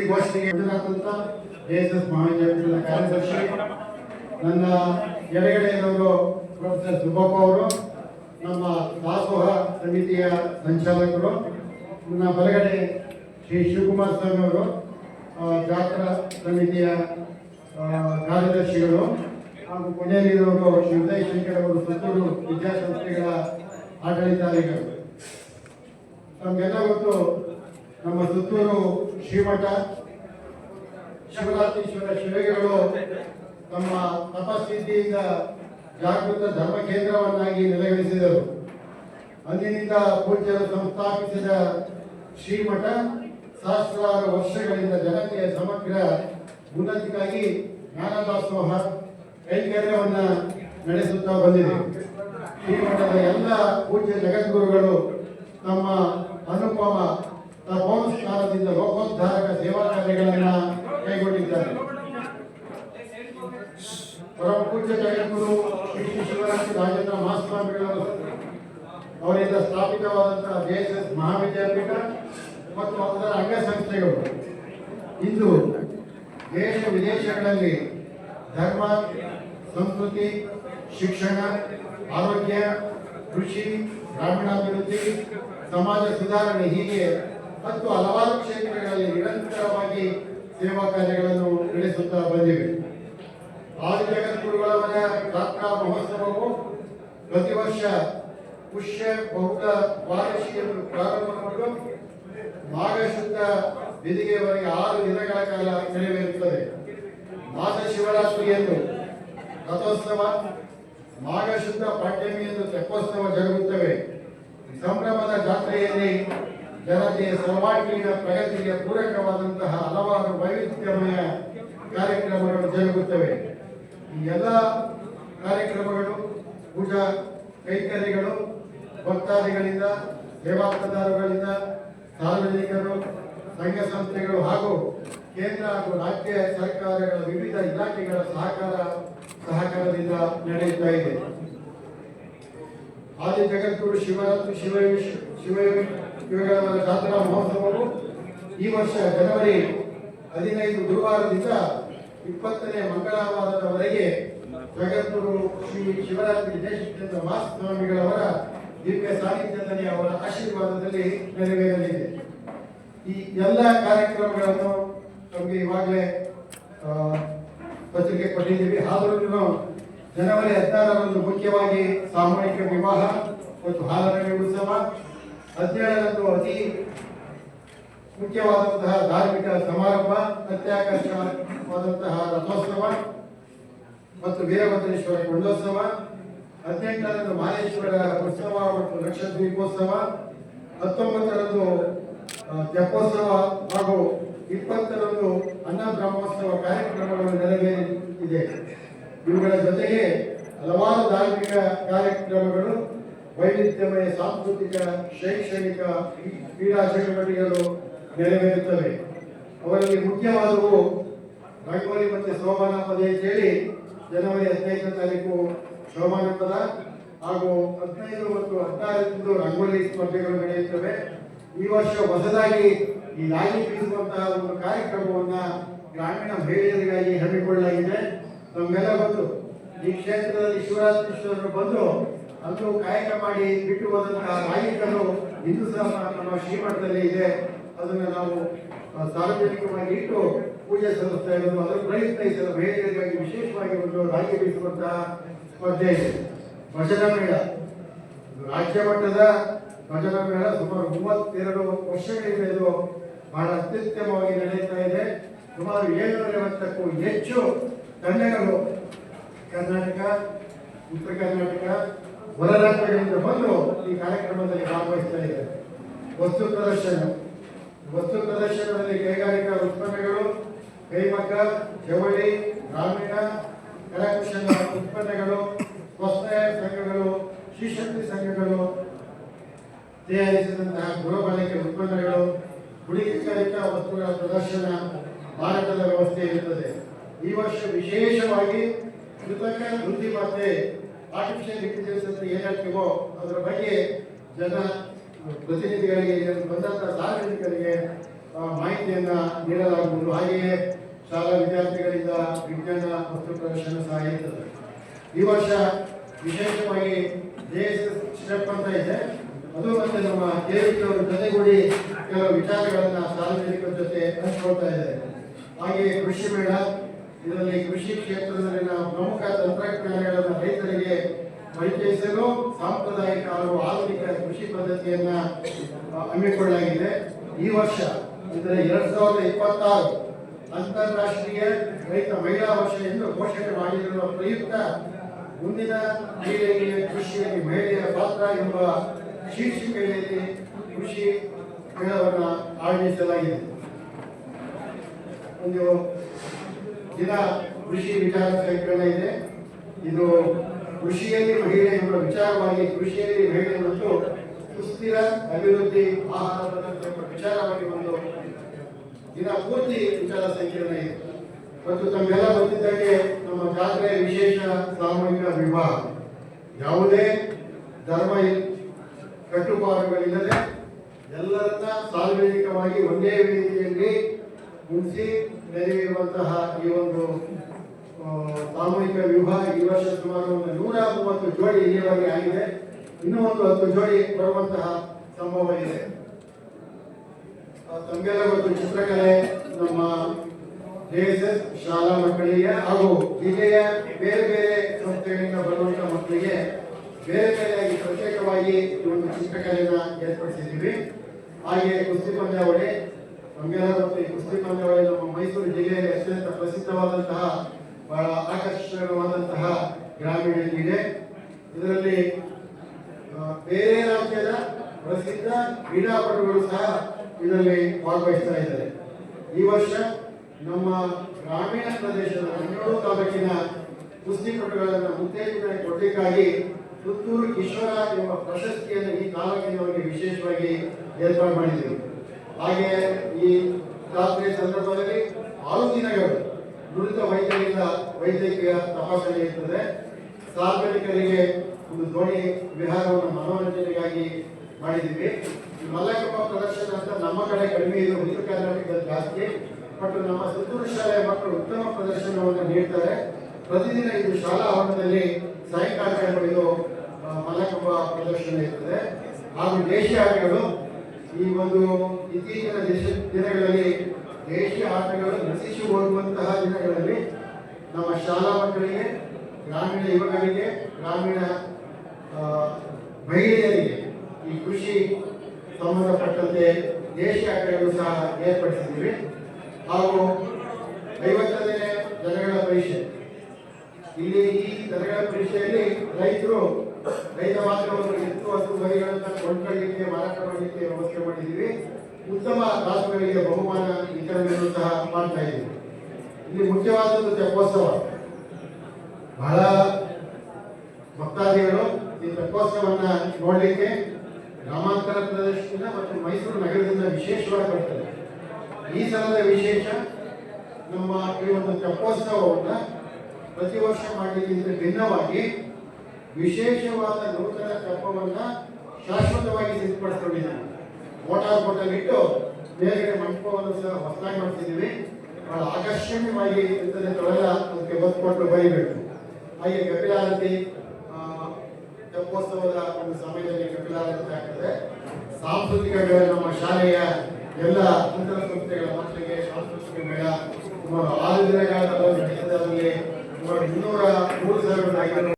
ಸುದ್ದಿಗೋಷ್ಠಿಗೆ ಮಹಾವಿದ್ಯಾಲಯದ ಕಾರ್ಯದರ್ಶಿ, ನನ್ನ ಎಡಗಡೆ ಇರೋರು ಪ್ರೊಫೆಸರ್ ಸುಬ್ಬಪ್ಪ ಅವರು, ನಮ್ಮ ದಾಸೋಹ ಸಮಿತಿಯ ಸಂಚಾಲಕರು ನನ್ನ ಬಲಗಡೆ ಶ್ರೀ ಶಿವಕುಮಾರ್ ಸ್ವಾಮಿ ಅವರು ಜಾತ್ರಾ ಸಮಿತಿಯ ಕಾರ್ಯದರ್ಶಿಗಳು ಹಾಗೂ ಕೊನೆಯಲ್ಲಿರೋರು ಶ್ರೀ ಉದಯ್ ಶಂಕರ್ ಅವರು ಸುತ್ತೂರು ವಿದ್ಯಾಸಂಸ್ಥೆಗಳ ಆಡಳಿತಾಧಿಕಾರಿಗಳು ನಮಗೆಲ್ಲ ಗೊತ್ತು, ನಮ್ಮ ಸುತ್ತೂರು ಶ್ರೀಮಠ ಶಿವರಾತ್ರೀಶ್ವರ ಶಿವಗಳು ತಮ್ಮ ತಪಸ್ಥಿತಿಯಿಂದ ಜಾಗೃತ ಧರ್ಮ ಕೇಂದ್ರವನ್ನಾಗಿ ನೆಲೆಗಳಿಸಿದರು ಅಂದಿನಿಂದ ಪೂಜ್ಯರು ಸಂಸ್ಥಾಪಿಸಿದ ಶ್ರೀಮಠ ಸಹಸ್ರಾರು ವರ್ಷಗಳಿಂದ ಜನತೆಯ ಸಮಗ್ರ ಉನ್ನತಿಗಾಗಿ ಜ್ಞಾನದಾಸೋಹ ಕೈಂಕರ್ಯವನ್ನು ನಡೆಸುತ್ತಾ ಬಂದಿದೆ. ಶ್ರೀಮಠದ ಎಲ್ಲ ಪೂಜ್ಯ ಜಗದ್ಗುರುಗಳು ತಮ್ಮ ಅನುಪಮ ತಪೋಸ್ಕಾರದಿಂದ ಸೇವಾ ಕಾರ್ಯಗಳನ್ನ ಕೈಗೊಂಡಿದ್ದಾರೆ. ಪೂಜ್ಯ ಜಗದ್ಗುರು ಶಿವರಾತ್ರಿ ರಾಜೇಂದ್ರ ಮಹಾಸ್ವಾಮಿಗಳು, ಅವರಿಂದ ಸ್ಥಾಪಿತವಾದಂತಹ ಜೆಎಸ್ಎಸ್ ಮಹಾವಿದ್ಯಾಪೀಠ ಮತ್ತು ಅದರ ಅಂಗಸಂಸ್ಥೆಗಳು. ಇಂದು ದೇಶ ವಿದೇಶಗಳಲ್ಲಿ ಧರ್ಮ, ಸಂಸ್ಕೃತಿ, ಶಿಕ್ಷಣ, ಆರೋಗ್ಯ, ಕೃಷಿ, ಗ್ರಾಮೀಣಾಭಿವೃದ್ಧಿ, ಸಮಾಜ ಸುಧಾರಣೆ ಹೀಗೆ ಮತ್ತು ಹಲವಾರು ಕ್ಷೇತ್ರಗಳಲ್ಲಿ ನಿರಂತರವಾಗಿ ಸೇವಾ ಕಾರ್ಯಗಳನ್ನು ನಡೆಸುತ್ತಾ ಬಂದಿವೆ. ಆದಿ ಜಗದ್ಗುರುಗಳವರ ಜಾತ್ರಾ ಮಹೋತ್ಸವವು ಪ್ರತಿ ವರ್ಷ ಪುಷ್ಯ ಬೌದ್ಧ ವಾರ್ಷಿಕ ಪ್ರಾರಂಭಗೊಂಡು ಮಾಘ ಶುದ್ಧ ಆರು ದಿನಗಳ ಕಾಲ ನಡೆಯುತ್ತದೆ ಮಾಸ ಶಿವರಾತ್ರಿಯನ್ನು ರಥೋತ್ಸವ ಮಾಘ ಶುದ್ಧ ಪಾಡ್ಯಮಿಯಂದು ತೆಪ್ಪೋತ್ಸವ ಜರುಗುತ್ತವೆ. ಸಂಭ್ರಮದ ಜಾತ್ರೆಯಲ್ಲಿ ಜನತೆಯ ಸರ್ವಾಂಗೀಣ ಪ್ರಗತಿಗೆ ಪೂರಕವಾದಂತಹ ಹಲವಾರು ವೈವಿಧ್ಯಮಯ ಕಾರ್ಯಕ್ರಮಗಳು ಜರುಗುತ್ತವೆ. ಈ ಎಲ್ಲ ಕಾರ್ಯಕ್ರಮಗಳು ಪೂಜಾ ಕೈಕರಿಗಳು ಭಕ್ತಾದಿಗಳಿಂದ ಸೇವಾರ್ಥದಾರಗಳಿಂದ ಸಾರ್ವಜನಿಕರು, ಸಂಘ ಸಂಸ್ಥೆಗಳು ಹಾಗೂ ಕೇಂದ್ರ ಹಾಗೂ ರಾಜ್ಯ ಸರ್ಕಾರಗಳ ವಿವಿಧ ಇಲಾಖೆಗಳ ಸಹಕಾರ ಸಹಕಾರದಿಂದ ನಡೆಯುತ್ತಾ ಇದೆ. ಆದಿ ಜಗದ್ಗುರು ಶಿವರಾತ್ರಿ ಶಿವ ಶಿವ ಜಾತ್ರಾ ಮಹೋತ್ಸವವು ಈ ವರ್ಷ ಜನವರಿ ಹದಿನೈದು ಗುರುವಾರದಿಂದ ಇಪ್ಪತ್ತನೇ ಮಂಗಳವಾರದವರೆಗೆ ಜಗದ್ಗುರು ಶ್ರೀ ಶಿವರಾತ್ರಿ ದೇಶಚಂದ್ರ ಮಹಾಸ್ವಾಮಿಗಳವರ ದಿವ್ಯ ಸಾನ್ನಿಧ್ಯದಲ್ಲಿ ಅವರ ಆಶೀರ್ವಾದದಲ್ಲಿ ನೆರವೇರಲಿದೆ. ಈ ಎಲ್ಲ ಕಾರ್ಯಕ್ರಮಗಳನ್ನು ನಮಗೆ ಇವಾಗಲೇ ಪತ್ರಿಕೆ ಕೊಟ್ಟಿದ್ದೀವಿ. ಆದರೂ ಜನವರಿ ಹದಿನಾರರಂದು ಮುಖ್ಯವಾಗಿ ಸಾಮೂಹಿಕ ವಿವಾಹ ಮತ್ತು ಹಾಲರಣಿ ಉತ್ಸವ ಹದಿನೇಳರಂದು ಅತಿ ಮುಖ್ಯವಾದಂತಹ ಧಾರ್ಮಿಕ ಸಮಾರಂಭ, ಅತ್ಯಾಕರ್ಷಕವಾದಂತಹ ರಥೋತ್ಸವ ಮತ್ತು ವೀರಭದ್ರೇಶ್ವರ ಕೊಂಡೋತ್ಸವ, ಹದಿನೆಂಟರಂದು ಮಹೇಶ್ವರ ಉತ್ಸವ ಮತ್ತು ಲಕ್ಷದ್ವೀಪೋತ್ಸವ, ಹತ್ತೊಂಬತ್ತರಂದು ತೆಪ್ಪೋತ್ಸವ ಹಾಗೂ ಇಪ್ಪತ್ತರಂದು ಅನ್ನ ಬ್ರಹ್ಮೋತ್ಸವ ಕಾರ್ಯಕ್ರಮಗಳು ನೆರವೇರಿದೆ ಇವುಗಳ ಜೊತೆಗೆ ಹಲವಾರು ಧಾರ್ಮಿಕ ಕಾರ್ಯಕ್ರಮಗಳು ವೈವಿಧ್ಯಮಯ ಸಾಂಸ್ಕೃತಿಕ, ಶೈಕ್ಷಣಿಕ, ಕ್ರೀಡಾ ಚಟುವಟಿಕೆಗಳು ನೆರವೇರುತ್ತವೆ. ಅವರಲ್ಲಿ ಮುಖ್ಯವಾದವು ರಂಗೋಲಿ ಮತ್ತು ಸೋಮಾನ ಪದ ಅಂತೇಳಿ ಜನವರಿ ಹದಿನೈದನೇ ತಾರೀಕು ಸೋಮಾನ ಪದ ಹಾಗೂ ಹದಿನೈದು ಮತ್ತು ಹದಿನಾರರಂದು ರಂಗೋಲಿ ಸ್ಪರ್ಧೆಗಳು ನಡೆಯುತ್ತವೆ. ಈ ವರ್ಷ ಹೊಸದಾಗಿ ಈ ರಾಗಿ ಬೀಸುವಂತಹ ಒಂದು ಕಾರ್ಯಕ್ರಮವನ್ನು ಗ್ರಾಮೀಣ ಮಹಿಳೆಯರಿಗಾಗಿ ಹಮ್ಮಿಕೊಳ್ಳಲಾಗಿದೆ. ನಮ್ಮೆಲ್ಲ ಬಂದು ಈ ಕ್ಷೇತ್ರದಲ್ಲಿ ಶಿವರಾತ್ರೀಶ್ವರರು ಬಂದು ಅಲ್ಲೂ ಕಾಯಕ ಮಾಡಿ ಬಿಟ್ಟು ಹೋದಂತಹ ನಾಯಕರು ಇಂದು ಸಹ ನಮ್ಮ ಶ್ರೀಮಠದಲ್ಲಿ ಇದೆ. ಅದನ್ನು ನಾವು ಸಾರ್ವಜನಿಕವಾಗಿ ಇಟ್ಟು ಪೂಜೆ ಸಲ್ಲಿಸ್ತಾ ಇರೋದು. ಅದರ ಪ್ರಯತ್ನ ಈ ಸಲ ವಿಶೇಷವಾಗಿ ಒಂದು ರಾಗಿ ಬೀಸುವಂತಹ ಸ್ಪರ್ಧೆ ಇದೆ. ಭಜನಾ ಮೇಳ. ಇದು ರಾಜ್ಯ ಮಟ್ಟದ ಭಜನಾ ಮೇಳ. ಸುಮಾರು ಮೂವತ್ತೆರಡು ವರ್ಷಗಳಿಂದ ಇದು ಬಹಳ ಅತ್ಯುತ್ತಮವಾಗಿ ನಡೆಯುತ್ತಾ ಇದೆ. ಸುಮಾರು ಏಳ್ನೂರ ಐವತ್ತಕ್ಕೂ ಹೆಚ್ಚು ತಂಡಗಳು ಕರ್ನಾಟಕ, ಉತ್ತರ ಕರ್ನಾಟಕ ಹೊರ ರಾಜ್ಯಗಳಿಂದ ಬಂದು ಈ ಕಾರ್ಯಕ್ರಮದಲ್ಲಿ ಭಾಗವಹಿಸ್ತಾ ಇದ್ದಾರೆ ವಸ್ತು ಪ್ರದರ್ಶನ. ವಸ್ತು ಪ್ರದರ್ಶನದಲ್ಲಿ ಕೈಗಾರಿಕಾ ಉತ್ಪನ್ನಗಳು, ಕೈಮಗ್ಗ, ಜವಳಿ, ಗ್ರಾಮೀಣ, ಕರಕುಶಲ ಉತ್ಪನ್ನಗಳು ಸ್ವಸಹಾಯ ಸಂಘಗಳು ಶ್ರೀಶಕ್ತಿ ಸಂಘಗಳು, ತಯಾರಿಸಿದಂತಹ ಗೃಹ ಬಳಕೆ ಉತ್ಪನ್ನಗಳು ಗುಡಿಕೈಗಾರಿಕಾ ವಸ್ತುಗಳ ಪ್ರದರ್ಶನ ಭಾರತದ ವ್ಯವಸ್ಥೆ ಇರುತ್ತದೆ ಈ ವರ್ಷ ವಿಶೇಷವಾಗಿ ಕೃತಕ ಬುದ್ಧಿಮತ್ತೆ ಆರ್ಟಿಫಿಷಿಯಲ್ ಇಂಟೆಲಿಜೆನ್ಸ್ ಅಂತ ಅದರ ಬಗ್ಗೆ ಜನ ಪ್ರತಿನಿಧಿಗಳಿಗೆ ಬಂದಂತಹ ಸಾರ್ವಜನಿಕರಿಗೆ ಮಾಹಿತಿಯನ್ನು ನೀಡಲಾಗುವುದು. ಹಾಗೆಯೇ ಶಾಲಾ ವಿದ್ಯಾರ್ಥಿಗಳಿಂದ ವಿಜ್ಞಾನ ವಸ್ತು ಪ್ರದರ್ಶನ ಸಹ ಇರ್ತದೆ. ಈ ವರ್ಷ ವಿಶೇಷವಾಗಿ ದೇಶ ಸ್ಟೆಪ್ ಅಂತ ಇದೆ. ಅದು ಮತ್ತೆ ನಮ್ಮ ಕೇರಳದವರು ಜೊತೆಗೂಡಿ ಕೆಲವು ವಿಚಾರಗಳನ್ನು ಸಾರ್ವಜನಿಕರ ಜೊತೆ ಹಂಚ್ಕೊಳ್ತಾ ಇದ್ದಾರೆ. ಹಾಗೆಯೇ ಕೃಷಿ ಮೇಳ ಇದರಲ್ಲಿ ಕೃಷಿ ಕ್ಷೇತ್ರದಲ್ಲಿನ ಪ್ರಮುಖ ತಂತ್ರಜ್ಞಾನಗಳನ್ನು ರೈತರಿಗೆ ಪರಿಚಯಿಸಲು ಸಾಂಪ್ರದಾಯಿಕ ಹಾಗೂ ಆಧುನಿಕ ಕೃಷಿ ಪದ್ಧತಿಯನ್ನ ಹಮ್ಮಿಕೊಳ್ಳಲಾಗಿದೆ. ಈ ವರ್ಷ ಇದರ ಎರಡ್ ಸಾವಿರದ ಇಪ್ಪತ್ತಾರು ಅಂತಾರಾಷ್ಟ್ರೀಯ ರೈತ ಮಹಿಳಾ ವರ್ಷ ಎಂದು ಘೋಷಣೆ ಮಾಡಿರುವ ಪ್ರಯುಕ್ತ ಮುಂದಿನ ಪೀಳಿಗೆಯ ಕೃಷಿಯಲ್ಲಿ ಮಹಿಳೆಯರ ಪಾತ್ರ ಎಂಬ ಶೀರ್ಷಿಕೆಯಲ್ಲಿ ಕೃಷಿ ಮೇಳವನ್ನು ಆಯೋಜಿಸಲಾಗಿದೆ. ಒಂದು ದಿನ ಕೃಷಿ ವಿಚಾರ ಕಾರ್ಯಕ್ರಮ ಇದೆ. ಇದು ಕೃಷಿಯಲ್ಲಿ ಮಹಿಳೆ ಎಂಬ ವಿಚಾರವಾಗಿ, ಕೃಷಿಯಲ್ಲಿ ಮಹಿಳೆ ಮತ್ತು ಸುಸ್ಥಿರ ಅಭಿವೃದ್ಧಿ ಆಹಾರ ವಿಚಾರವಾಗಿ ಒಂದು ದಿನ ಪೂರ್ತಿ ವಿಚಾರ ಸಂಕಿರಣ ಇದೆ. ಮತ್ತು ತಮ್ಮೆಲ್ಲ ಬಂದಿದ್ದಂಗೆ ನಮ್ಮ ಜಾತ್ರೆಯ ವಿಶೇಷ ಸಾಮೂಹಿಕ ವಿವಾಹ. ಯಾವುದೇ ಧರ್ಮ ಕಟ್ಟುಪಾಡುಗಳಿಲ್ಲದೆ ಎಲ್ಲರನ್ನ ಸಾರ್ವಜನಿಕವಾಗಿ ಒಂದೇ ವೇದಿಕೆಯಲ್ಲಿ ಮುಗಿಸಿ ನಡೆಯುವಂತಹ ಈ ಒಂದು ಸಾಮೂಹಿಕ ವಿವಾಹ ಈ ವರ್ಷ ಸುಮಾರು ಒಂದು ನೂರ ಮೂವತ್ತು ಜೋಡಿ ಇಲ್ಲಿಯವರೆಗೆ ಆಗಿದೆ. ಇನ್ನೂ ಒಂದು ಹತ್ತು ಜೋಡಿ ಬರುವಂತಹ ಸಂಭವ ಇದೆ. ತಂಗಲ ಮತ್ತು ಚಿತ್ರಕಲೆ ನಮ್ಮ ಜೆಎಸ್ಎಸ್ ಶಾಲಾ ಮಕ್ಕಳಿಗೆ ಹಾಗೂ ಜಿಲ್ಲೆಯ ಬೇರೆ ಬೇರೆ ಸಂಸ್ಥೆಗಳಿಂದ ಬರುವಂತಹ ಮಕ್ಕಳಿಗೆ ಬೇರೆ ಬೇರೆಯಾಗಿ ಪ್ರತ್ಯೇಕವಾಗಿ ಈ ಒಂದು ಚಿತ್ರಕಲೆಯನ್ನ ಏರ್ಪಡಿಸಿದ್ದೀವಿ. ಹಾಗೆ ಕುಸ್ತಿ ಪಂದ್ಯಾವಳಿ ಈ ಕುಸ್ತಿ ಪಂದ್ಯಾವಳಿ ನಮ್ಮ ಮೈಸೂರು ಜಿಲ್ಲೆಯಲ್ಲಿ ಅತ್ಯಂತ ಪ್ರಸಿದ್ಧವಾದಂತಹ, ಬಹಳ ಆಕರ್ಷಕವಾದಂತಹ ಗ್ರಾಮೀಣ ಕ್ರೀಡೆ ಇದರಲ್ಲಿ ಬೇರೆ ರಾಜ್ಯದ ಪ್ರಸಿದ್ಧ ಕ್ರೀಡಾಪಟುಗಳು ಸಹ ಇದರಲ್ಲಿ ಭಾಗವಹಿಸ್ತಾ ಇದ್ದಾರೆ. ಈ ವರ್ಷ ನಮ್ಮ ಗ್ರಾಮೀಣ ಪ್ರದೇಶದ ಮಂಗಳೂರು ತಾಲೂಕಿನ ಕುಸ್ತಿಪಟುಗಳನ್ನು ಉತ್ತೇಜನ ಕೊಡಲಿಕ್ಕಾಗಿ ಪುತ್ತೂರು ಕಿಶೋರ ಎಂಬ ಪ್ರಶಸ್ತಿಯನ್ನು ಈ ತಾಲೂಕಿನವರಿಗೆ ವಿಶೇಷವಾಗಿ ಏರ್ಪಾಡು ಮಾಡಿದರು. ಹಾಗೆ ಈ ಜಾತ್ರೆ ಸಂದರ್ಭದಲ್ಲಿ ಆರು ದಿನಗಳು ನುರಿತ ವೈದ್ಯರಿಂದ ವೈದ್ಯಕೀಯ ತಪಾಸಣೆ ಇರ್ತದೆ. ಸಾರ್ವಜನಿಕರಿಗೆ ಒಂದು ದೋಣಿ ವಿಹಾರವನ್ನು ಮನೋರಂಜನೆಗಾಗಿ ಮಾಡಿದ್ದೀವಿ. ಮಲ್ಲಕಪ್ಪ ಪ್ರದರ್ಶನ ಅಂತ ನಮ್ಮ ಕಡೆ ಕಡಿಮೆ ಇದು, ಉತ್ತರ ಕರ್ನಾಟಕದಲ್ಲಿ ಜಾಸ್ತಿ. ಬಟ್ ನಮ್ಮ ಸುತ್ತೂರು ಶಾಲೆಯ ಮಕ್ಕಳು ಉತ್ತಮ ಪ್ರದರ್ಶನವನ್ನು ನೀಡ್ತಾರೆ. ಪ್ರತಿದಿನ ಇದು ಶಾಲಾ ಆವರಣದಲ್ಲಿ ಸಾಯಂಕಾಲ ಮಲ್ಲಕಪ್ಪ ಪ್ರದರ್ಶನ ಇರ್ತದೆ. ಹಾಗೂ ದೇಶೀಯ ಆಟಗಳು ಈ ಒಂದು ಇತ್ತೀಚಿನ ದೇಶ ದಿನಗಳಲ್ಲಿ ದೇಶೀಯ ಆಟಗಳು ನಶಿಸಿ ಹೋಗುವಂತಹ ದಿನಗಳಲ್ಲಿ ನಮ್ಮ ಶಾಲಾ ಮಕ್ಕಳಿಗೆ, ಗ್ರಾಮೀಣ ಯುವಕರಿಗೆ, ಗ್ರಾಮೀಣ ಮಹಿಳೆಯರಿಗೆ ಈ ಕೃಷಿ ಸಂಬಂಧಪಟ್ಟಂತೆ ದೇಶೀಯ ಆಟಗಳು ಸಹ ಏರ್ಪಡಿಸಿದ್ದೀವಿ. ಹಾಗೂ ಐವತ್ತನೇ ಜನಗಳ ಪರೀಕ್ಷೆ. ಇಲ್ಲಿ ಈ ದನಗಳ ಪರೀಕ್ಷೆಯಲ್ಲಿ ರೈತರು ರೈತ ಮಾತ್ರವನ್ನು ಹತ್ತು ಬಗೆಗಳನ್ನ ಕೊಂಡ್ಕೊಳ್ಳಿಕ್ಕೆ, ಮಾರಾಟ ಮಾಡಲಿಕ್ಕೆ ವ್ಯವಸ್ಥೆ ಮಾಡಿದ್ದೀವಿ. ಉತ್ತಮ ರಾಷ್ಟ್ರಗಳಿಗೆ ಬಹುಮಾನ ವಿತರಣೆಯನ್ನು ಸಹ ಮಾಡ್ತಾ ಇದ್ದೀವಿ. ಇಲ್ಲಿ ಮುಖ್ಯವಾದದ್ದು ತೆಪ್ಪೋತ್ಸವ. ಬಹಳ ಭಕ್ತಾದಿಗಳು ಈ ತೆಪ್ಪೋತ್ಸವನ್ನ ನೋಡಲಿಕ್ಕೆ ಗ್ರಾಮಾಂತರ ಪ್ರದೇಶದಿಂದ ಮತ್ತು ಮೈಸೂರು ನಗರದಿಂದ ವಿಶೇಷವಾಗಿ ಬರ್ತದೆ. ಈ ಸಲದ ವಿಶೇಷ ನಮ್ಮ ಈ ಒಂದು ತೆಪ್ಪೋತ್ಸವವನ್ನ ಪ್ರತಿ ವರ್ಷ ಮಾಡಲಿಕ್ಕಿಂತ ಭಿನ್ನವಾಗಿ ವಿಶೇಷವಾದ ನೂತನ ತೆಪ್ಪವನ್ನ ಶಾಶ್ವತವಾಗಿ ಸಿದ್ಧಪಡಿಸ್ಕೊಂಡಿದ್ದೀವಿ ಮೋಟಾರ್ ಬೋಟಲ್ ಇಟ್ಟು ಮೇಲ್ಗಡೆ ಮಂಟಪವನ್ನು ಸಹ ಹೊಸದಾಗಿ ಮಾಡ್ತಿದ್ದೀವಿ. ಬಹಳ ಆಕರ್ಷಣೀಯವಾಗಿ ಇರ್ತದೆ ತೊಳೆದ ಅದಕ್ಕೆ ಒತ್ತು ಕೊಟ್ಟು ಬರೀಬೇಕು. ಹಾಗೆ ಕಪಿಲಾರತಿ ತೆಪ್ಪೋತ್ಸವದ ಒಂದು ಸಮಯದಲ್ಲಿ ಕಪಿಲಾರತಿ ಆಗ್ತದೆ. ಸಾಂಸ್ಕೃತಿಕ ಮೇಳ, ನಮ್ಮ ಶಾಲೆಯ ಎಲ್ಲ ಅಂತರ ಸಂಸ್ಥೆಗಳ ಮಕ್ಕಳಿಗೆ ಸಾಂಸ್ಕೃತಿಕ ಮೇಳ ಸುಮಾರು ಆರು ದಿನಗಳ ಸುಮಾರು ಇನ್ನೂರ ಮೂರು ಐನೂರು